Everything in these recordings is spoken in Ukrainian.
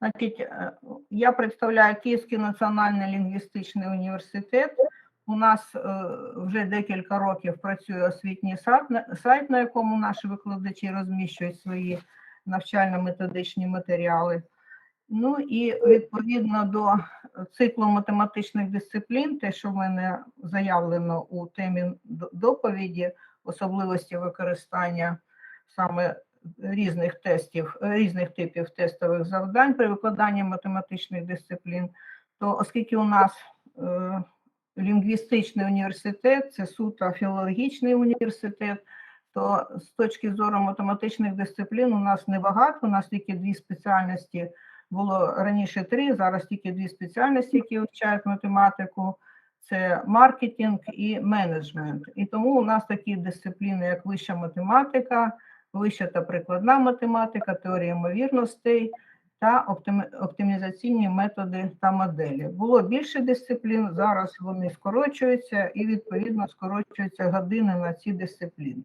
Значить, е, я представляю Київський національний лінгвістичний університет. У нас е, вже декілька років працює освітній сайт, на- сайт, на якому наші викладачі розміщують свої навчально-методичні матеріали. Ну і відповідно до циклу математичних дисциплін, те, що в мене заявлено у темі доповіді, особливості використання саме різних тестів, е, різних типів тестових завдань при викладанні математичних дисциплін, то оскільки у нас е, лінгвістичний університет, це суто філологічний університет, то з точки зору математичних дисциплін у нас небагато, у нас тільки дві спеціальності було раніше три, зараз тільки дві спеціальності, які вивчають математику. Це маркетинг і менеджмент. І тому у нас такі дисципліни, як вища математика, вища та прикладна математика, теорія ймовірностей та оптимізаційні методи та моделі. Було більше дисциплін, зараз вони скорочуються і відповідно скорочуються години на ці дисципліни.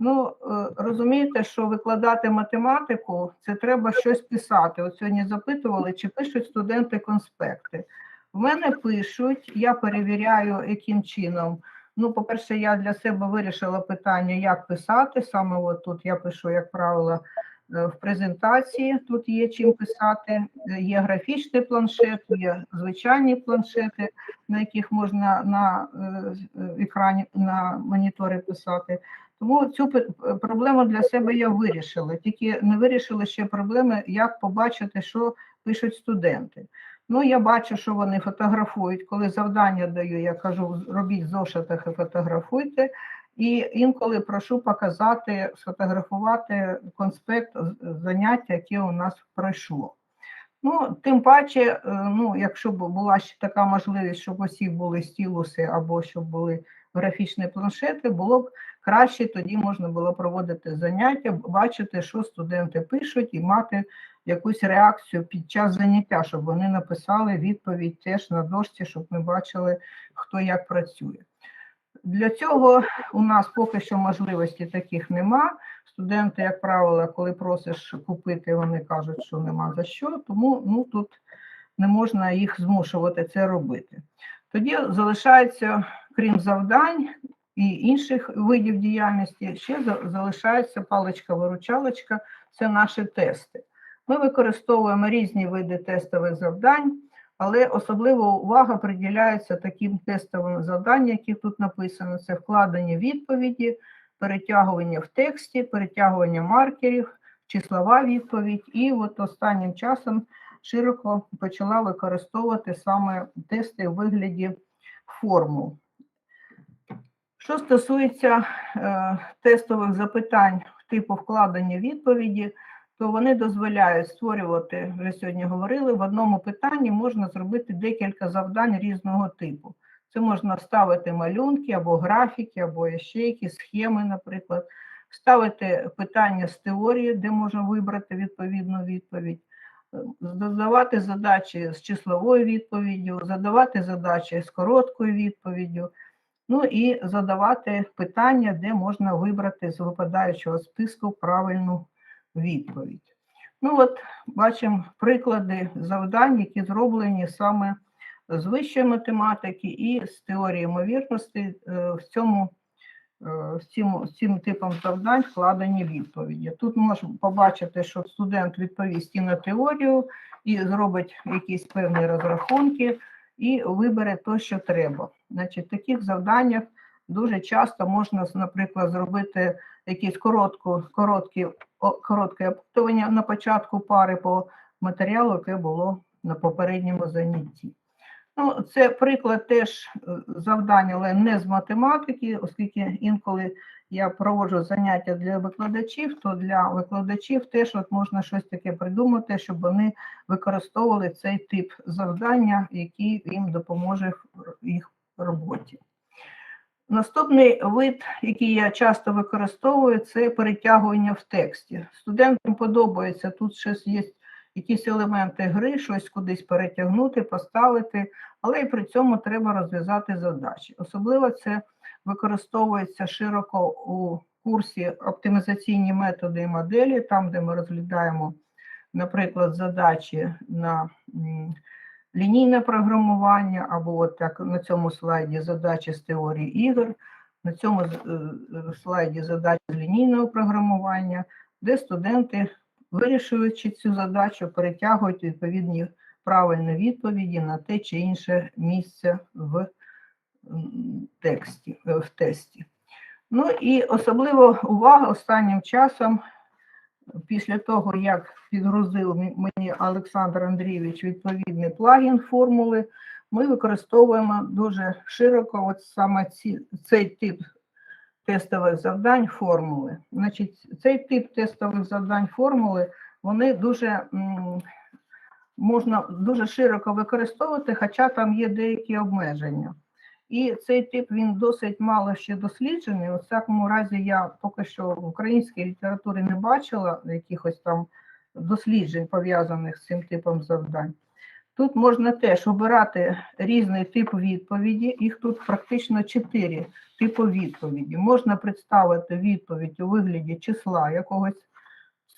Ну, е, розумієте, що викладати математику це треба щось писати. От сьогодні запитували, чи пишуть студенти конспекти. В мене пишуть, я перевіряю, яким чином. Ну, по-перше, я для себе вирішила питання, як писати. Саме от тут я пишу, як правило, е, в презентації. Тут є чим писати. Е, Є графічний планшет, є звичайні планшети, на яких можна на е, екрані на моніторі писати. Тому цю проблему для себе я вирішила. Тільки не вирішила ще проблеми, як побачити, що пишуть студенти. Ну, я бачу, що вони фотографують. Коли завдання даю, я кажу, робіть в зошитах і фотографуйте. І інколи прошу показати, сфотографувати конспект заняття, яке у нас пройшло. Ну, тим паче, е, ну, якщо б була ще така можливість, щоб усі були стілуси або щоб були графічні планшети, було б краще, тоді можна було проводити заняття, бачити, що студенти пишуть, і мати якусь реакцію під час заняття, щоб вони написали відповідь теж на дошці, щоб ми бачили, хто як працює. Для цього у нас поки що можливості таких нема. Студенти, як правило, коли просиш купити, вони кажуть, що нема за що, тому ну, тут не можна їх змушувати це робити. Тоді залишається, крім завдань і інших видів діяльності, ще залишається паличка-виручалочка це наші тести. Ми використовуємо різні види тестових завдань, але особлива увага приділяється таким тестовим завданням, які тут написано: це вкладення відповіді, перетягування в тексті, перетягування маркерів, числова відповідь. І от останнім часом широко почала використовувати саме тести у вигляді формул. Що стосується е, тестових запитань типу вкладення відповіді, то вони дозволяють створювати, вже сьогодні говорили, в одному питанні можна зробити декілька завдань різного типу. Це можна вставити малюнки або графіки, або ще якісь схеми, наприклад, ставити питання з теорії, де можна вибрати відповідну відповідь, задавати задачі з числовою відповіддю, задавати задачі з короткою відповіддю. Ну і задавати питання, де можна вибрати з випадаючого списку правильну відповідь. Ну от бачимо приклади завдань, які зроблені саме з вищої математики і з теорії ймовірності е, в цьому е, з цим, цим типом завдань вкладені відповіді. Тут можна побачити, що студент відповість і на теорію, і зробить якісь певні розрахунки, і вибере те, що треба. Значить, в таких завданнях дуже часто можна, наприклад, зробити якісь коротку, короткі, коротке опитування на початку пари по матеріалу, яке було на попередньому занятті. Ну, це приклад теж е, завдань, але не з математики, оскільки інколи я проводжу заняття для викладачів, то для викладачів теж от можна щось таке придумати, щоб вони використовували цей тип завдання, який їм допоможе в їх роботі. Наступний вид, який я часто використовую, це перетягування в тексті. Студентам подобається, тут щось є якісь елементи гри, щось кудись перетягнути, поставити, але і при цьому треба розв'язати задачі. Особливо це використовується широко у курсі оптимізаційні методи і моделі, там, де ми розглядаємо наприклад, задачі на лінійне програмування, або от як на цьому слайді задачі з теорії ігор, на цьому е, слайді задачі з лінійного програмування, де студенти, вирішуючи цю задачу, перетягують відповідні правильні відповіді на те чи інше місце в тексті, в тесті. Ну і особливо увага останнім часом, після того, як підгрузив мені Олександр Андрійович відповідний плагін формули, ми використовуємо дуже широко от саме ці, цей тип тестових завдань формули. Значить, цей тип тестових завдань формули, вони дуже можна дуже широко використовувати, хоча там є деякі обмеження. І цей тип він досить мало ще досліджений. У всякому разі, я поки що в українській літературі не бачила якихось там досліджень, пов'язаних з цим типом завдань. Тут можна теж обирати різний тип відповіді, їх тут практично чотири типи відповіді. Можна представити відповідь у вигляді числа якогось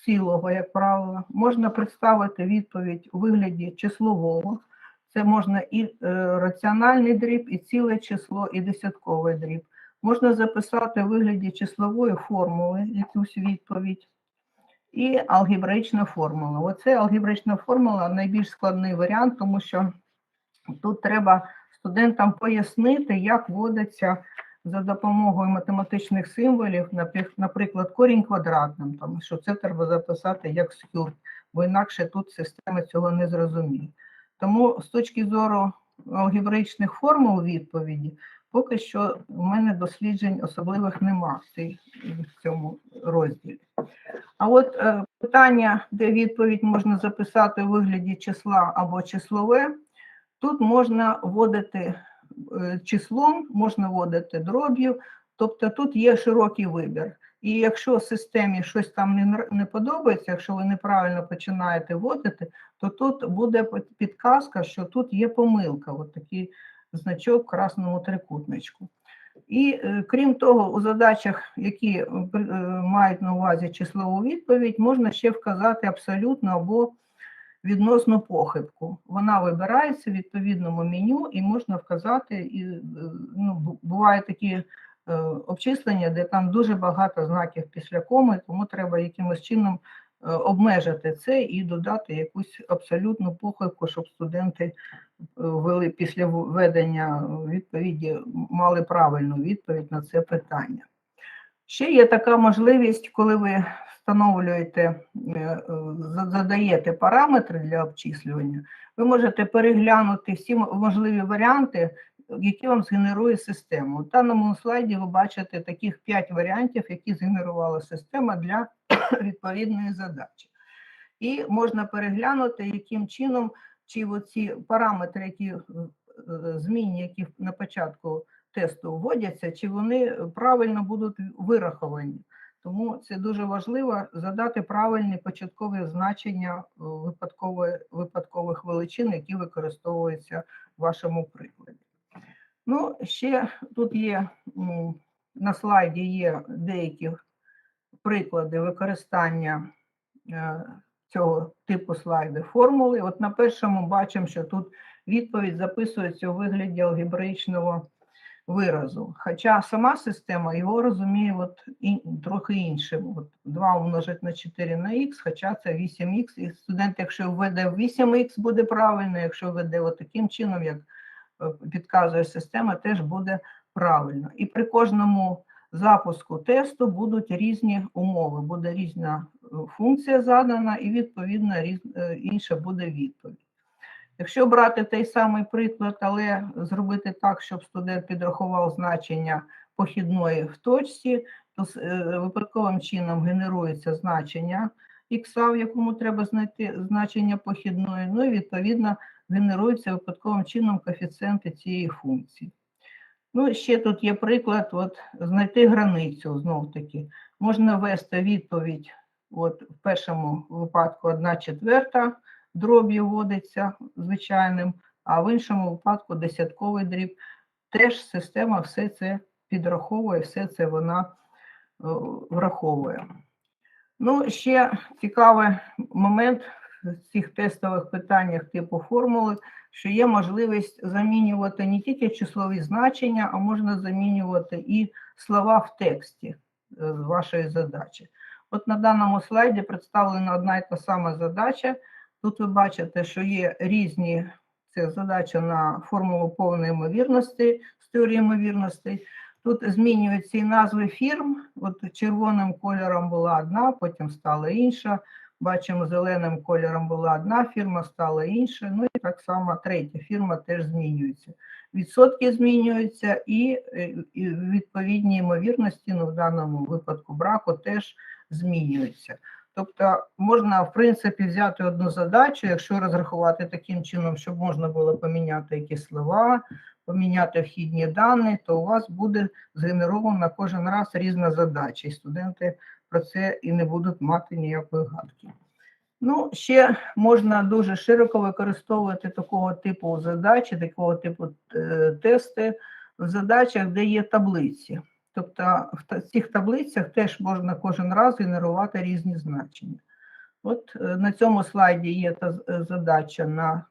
цілого, як правило. Можна представити відповідь у вигляді числового. Це можна і е, раціональний дріб, і ціле число, і десятковий дріб. Можна записати у вигляді числової формули якусь відповідь. І алгебраїчна формула. Оце алгебраїчна формула найбільш складний варіант, тому що тут треба студентам пояснити, як вводиться за допомогою математичних символів, наприклад, корінь квадратним, тому що це треба записати як скюрт, бо інакше тут система цього не зрозуміє. Тому з точки зору алгебраїчних формул відповіді, поки що в мене досліджень особливих нема в цьому розділі. А от е, питання, де відповідь можна записати у вигляді числа або числове, тут можна вводити е, числом, можна вводити дроб'ю, тобто тут є широкий вибір. І якщо системі щось там не, подобається, якщо ви неправильно починаєте вводити, то тут буде підказка, що тут є помилка, от такий значок в красному трикутничку. І е, крім того, у задачах, які е, е, мають на увазі числову відповідь, можна ще вказати абсолютно або відносну похибку. Вона вибирається в відповідному меню і можна вказати, і, ну, бувають такі обчислення, де там дуже багато знаків після коми, тому треба якимось чином е, обмежити це і додати якусь абсолютну похибку, щоб студенти е, ввели після введення відповіді, мали правильну відповідь на це питання. Ще є така можливість, коли ви встановлюєте, е, е, за- задаєте параметри для обчислювання, ви можете переглянути всі можливі варіанти, які вам згенерує система. У даному слайді ви бачите таких 5 варіантів, які згенерувала система для відповідної задачі. І можна переглянути, яким чином, чи оці параметри, які е, змінні, які на початку тесту вводяться, чи вони правильно будуть вираховані. Тому це дуже важливо задати правильні початкові значення е, випадкових величин, які використовуються в вашому прикладі. Ну, ще тут є на слайді є деякі приклади використання е, цього типу слайду формули. От на першому бачимо, що тут відповідь записується у вигляді алгебраїчного виразу. Хоча сама система його розуміє от ін, трохи іншим. От 2 умножить на 4 на х, хоча це 8х, і студент, якщо введе 8х, буде правильно, якщо введе таким чином, як підказує система, теж буде правильно. І при кожному запуску тесту будуть різні умови, буде різна е, функція задана, і відповідно е, інша буде відповідь. Якщо брати той самий приклад, але зробити так, щоб студент підрахував значення похідної в точці, то е, випадковим чином генерується значення х, в якому треба знайти значення похідної, ну і відповідно генеруються випадковим чином коефіцієнти цієї функції. Ну, ще тут є приклад, от знайти границю знов таки. Можна ввести відповідь, от в першому випадку 1 четверта дроб'ю вводиться звичайним, а в іншому випадку десятковий дріб. Теж система все це підраховує, все це вона е, враховує. Ну, ще цікавий момент цих тестових питаннях типу формули, що є можливість замінювати не тільки числові значення, а можна замінювати і слова в тексті е, з вашої задачі. От на даному слайді представлена одна і та сама задача. Тут ви бачите, що є різні це задача на формулу повної ймовірності з теорії ймовірностей. Тут змінюються і назви фірм. От червоним кольором була одна, потім стала інша. Бачимо, зеленим кольором була одна фірма, стала інша. Ну і так само третя фірма теж змінюється. Відсотки змінюються, і, е, і відповідні ймовірності, ну в даному випадку браку, теж змінюються. Тобто можна, в принципі, взяти одну задачу, якщо розрахувати таким чином, щоб можна було поміняти якісь слова, поміняти вхідні дані, то у вас буде згенерована кожен раз різна задача, і студенти про це і не будуть мати ніякої гадки. Ну, ще можна дуже широко використовувати такого типу задачі, такого типу е, тести в задачах, де є таблиці. Тобто в цих таблицях теж можна кожен раз генерувати різні значення. От е, на цьому слайді є та е, задача на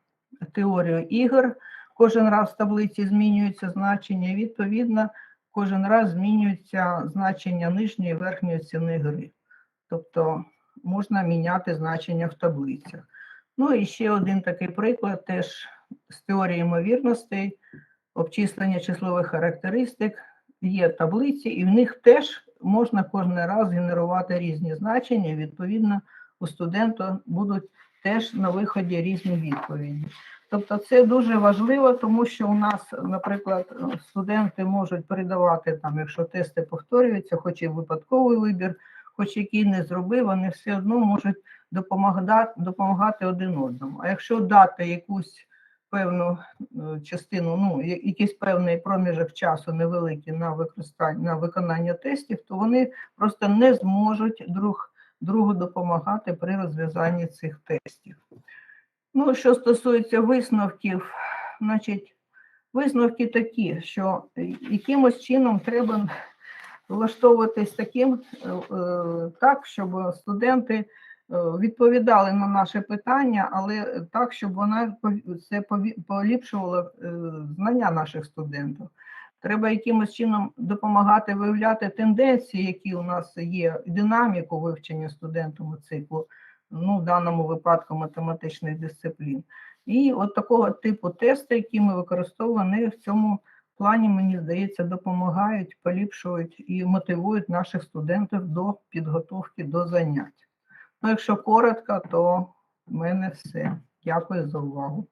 теорію ігор. Кожен раз в таблиці змінюються значення, відповідно, кожен раз змінюється значення нижньої і верхньої ціни гри. Тобто можна міняти значення в таблицях. Ну і ще один такий приклад теж з теорії ймовірностей, обчислення числових характеристик. Є таблиці, і в них теж можна кожен раз генерувати різні значення. Відповідно, у студента будуть теж на виході різні відповіді. Тобто це дуже важливо, тому що у нас, наприклад, студенти можуть передавати там, якщо тести повторюються, хоч і випадковий вибір, хоч який не зробив, вони все одно можуть допомагати, допомагати один одному. А якщо дати якусь певну е, частину, ну, якийсь певний проміжок часу невеликий на використання на виконання тестів, то вони просто не зможуть друг другу допомагати при розв'язанні цих тестів. Ну, що стосується висновків, значить, висновки такі, що якимось чином треба влаштовуватись таким е, е, так, щоб студенти е, відповідали на наше питання, але так, щоб вона це е, знання наших студентів. Треба якимось чином допомагати виявляти тенденції, які у нас є, динаміку вивчення студентами циклу, ну, в даному випадку математичних дисциплін. І от такого типу тести, які ми використовуємо, в цьому плані, мені здається, допомагають, поліпшують і мотивують наших студентів до підготовки до занять. Ну, якщо коротко, то в мене все. Дякую за увагу.